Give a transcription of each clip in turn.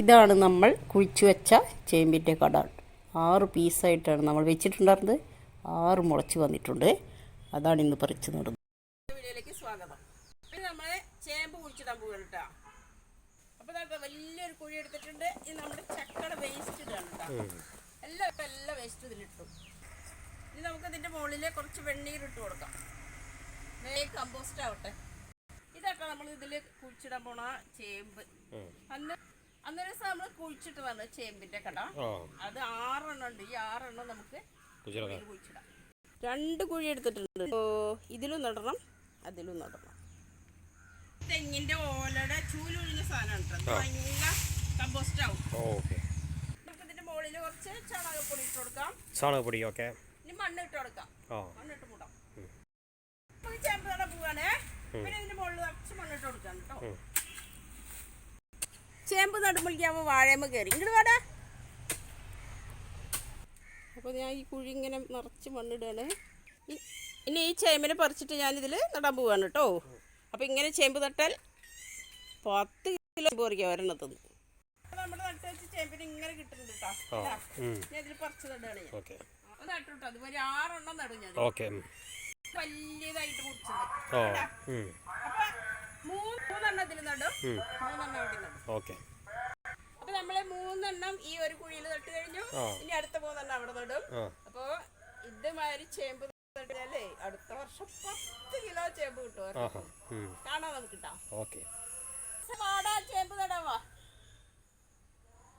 ഇതാണ് നമ്മൾ കുഴിച്ചു വെച്ച ചേമ്പിന്റെ കട. ആറ് പീസായിട്ടാണ് നമ്മൾ വെച്ചിട്ടുണ്ടായിരുന്നത്. ആറ് മുളച്ച് വന്നിട്ടുണ്ട്. അതാണ് ഇന്ന് പറിച്ചു നടുന്നത്. വീഡിയോയിലേക്ക് സ്വാഗതം. ഇത് നമ്മൾ ചേമ്പ് കുഴിച്ചിടാൻ പോവുകയാണ് കേട്ടോ. അപ്പോൾ ഇതാ വലിയൊരു കുഴി എടുത്തിട്ടുണ്ട്. ഇത് നമ്മുടെ ചക്കയുടെ വേസ്റ്റ് ഇടാണ് കേട്ടോ. എല്ലാം ഇപ്പൊ എല്ലാ വേസ്റ്റ് ഇതിലിട്ടു. ഇനി നമുക്ക് ഇതിന്റെ മുകളിൽ കുറച്ച് വെണ്ണീർ ഇട്ട് കൊടുക്കാം. വേഗം കമ്പോസ്റ്റ് ആവട്ടെ. ഇതൊക്കെ നമ്മൾ ഇതിൽ കുഴിച്ചിടാൻ പോണ ചേമ്പ്. അന്ന് അന്നൊരു ദിവസം നമ്മൾ കുഴിച്ചിട്ട് വന്ന ചേമ്പിന്റെ കട. അത് ആറെണ്ണം ഉണ്ട്. ഈ ആറെണ്ണം നമുക്ക് കുഴിച്ചിടാം. രണ്ട് കുഴി എടുത്തിട്ടുണ്ട്. ഓ ഇതിലും നടണം അതിലും നടണം. തെങ്ങിന്റെ ഓലയുടെ ചൂലൊഴിഞ്ഞ സാധനം ഭയങ്കര കമ്പോസ്റ്റ് ആവും. ഓക്കെ. നമുക്ക് ഇതിന്റെ മുകളിൽ കുറച്ച് ചാണകപ്പൊടി ഇട്ട് കൊടുക്കാം. ചാണകപ്പൊടി ഓക്കെ. ഇനി മണ്ണ് ഇട്ട് കൊടുക്കാം. മണ്ണിട്ട് മൂടാം. ചേമ്പ് നട പോവാണേ. പിന്നെ ഇതിന്റെ മുകളിൽ കുറച്ച് മണ്ണിട്ട് കൊടുക്കാം കേട്ടോ ചേമ്പ് നടുമ്പോഴേക്കാകുമ്പോൾ വാഴയമ്മ കയറി ഇങ്ങോട്ട് വാടാ. അപ്പോൾ ഞാൻ ഈ കുഴി ഇങ്ങനെ നിറച്ച് മണ്ണിടുകയാണ് ഇനി ഈ ചേമ്പിനെ പറിച്ചിട്ട് ഞാനിതിൽ നടാൻ പോവാണ് കേട്ടോ. അപ്പോൾ ഇങ്ങനെ ചേമ്പ് നട്ടാൽ പത്ത് കിലോ പറിക്കാം ഒരെണ്ണത്തുനിന്ന് നമ്മുടെ നട്ട് വെച്ച് ചേമ്പിന് ഇങ്ങനെ കിട്ടുന്നുണ്ട് കേട്ടോ. ഞാൻ ഇതിൽ പറിച്ച് നടുകയാണ് ഞാൻ. ഓക്കെ. അത് നട്ടു കേട്ടോ. അതുപോലെ ആറെണ്ണം നടും ഞാൻ. ഓക്കെ ഉം. വലിയതായിട്ട് മുറിച്ചത്. ഇതിൽ നടും മൂന്നെണ്ണം അവിടെ നടും ഓക്കെ. അപ്പൊ നമ്മൾ മൂന്നെണ്ണം ഈ ഒരു കുഴിയിൽ നട്ട് കഴിഞ്ഞു. ഇനി അടുത്ത മൂന്നെണ്ണം അവിടെ നടും. അപ്പൊ ഇതുമാതിരി ചേമ്പ് നട്ടാലേ അടുത്ത വർഷം പത്ത് കിലോ ചേമ്പ് കിട്ടും. കാണാൻ നമുക്ക് കിട്ടാം. ഓക്കെ. വാടാ ചേമ്പ് നടാവാ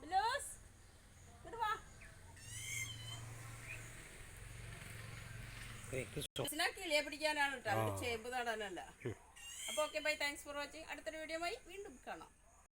ബിലോസ് വാ. കിളിയെ പിടിക്കാനാണ് കേട്ടോ. ചേമ്പ് നടാനല്ല. അപ്പൊ okay bye thanks for watching അടുത്തൊരു വീഡിയോ വീണ്ടും കാണാം.